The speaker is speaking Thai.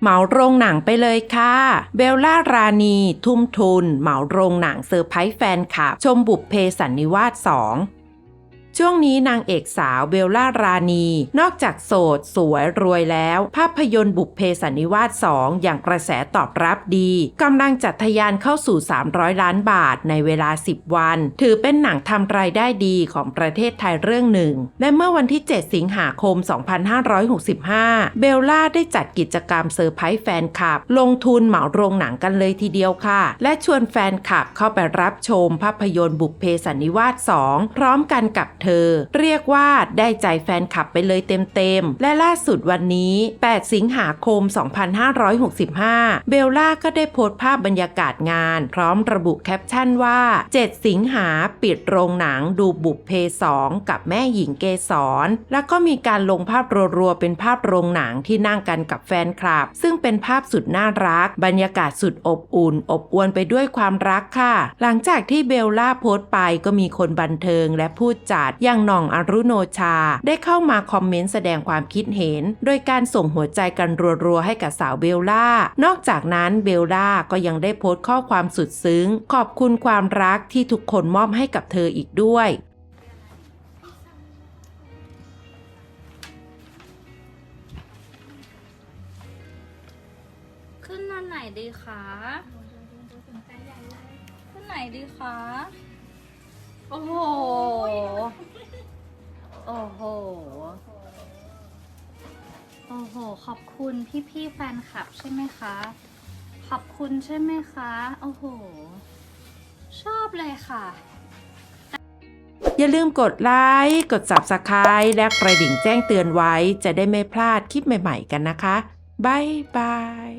เหมาโรงหนังไปเลยค่ะ เบลล่าราณี ทุ่มทุน เหมาโรงหนังเซอร์ไพรส์แฟนคลับ ชมบุพเพสันนิวาส 2 ช่วงนี้นางเอกสาวเบลล่ารานี นอกจากโสด สวยรวยแล้ว ภาพยนตร์บุพเพสันนิวาส 2 อย่างกระแสตอบรับดีกำลังจัดทะยานเข้าสู่ 300 ล้านบาทในเวลา 10 วัน ถือเป็นหนังทำรายได้ดีของประเทศไทยเรื่องหนึ่ง และเมื่อวันที่ 7 สิงหาคม 2565 เบลล่าได้จัดกิจกรรมเซอร์ไพรส์แฟนคลับ ลงทุนเหมาโรงหนังกันเลยทีเดียวค่ะ และชวนแฟนคลับเข้าไปรับชมภาพยนตร์บุพเพสันนิวาส 2 พร้อมกันกับเธอ เรียกว่าได้ใจแฟนคลับไปเลยเต็มๆ และล่าสุดวันนี้ 8 สิงหาคม 2565 เบลล่าก็ได้โพสต์ภาพบรรยากาศงาน พร้อมระบุแคปชั่นว่า 7 สิงหาปิดโรงหนังดูบุพเพ2กับแม่หญิงเกสรแล้วก็มีการลงภาพรัวๆ เป็นภาพโรงหนังที่นั่งกันกับแฟนคลับ ซึ่งเป็นภาพสุดน่ารัก บรรยากาศสุดอบอุ่น อบอวลไปด้วยความรักค่ะ หลังจากที่เบลล่าโพสต์ไปก็มีคนบันเทิงและผู้จัดอย่างหน่องอรุโนชา ได้เข้ามาคอมเมนต์แสดงความคิดเห็น โดยการส่งหัวใจกันรัวๆให้กับสาวเบลล่า นอกจากนั้นเบลล่าก็ยังได้โพสต์ข้อความสุดซึ้ง ขอบคุณความรักที่ทุกคนมอบให้กับเธออีกด้วยขึ้นมาไหนดีคะขึ้นไหนดีคะ โอ้โห โอ้โห โอ้โห ขอบคุณพี่ๆแฟนคลับใช่ไหมคะ ขอบคุณใช่ไหมคะ โอ้โห ชอบเลยค่ะ อย่าลืมกดไลค์ กด Subscribe และกระดิ่งแจ้งเตือนไว้จะได้ไม่พลาดคลิปใหม่ๆกันนะคะ บ๊ายบาย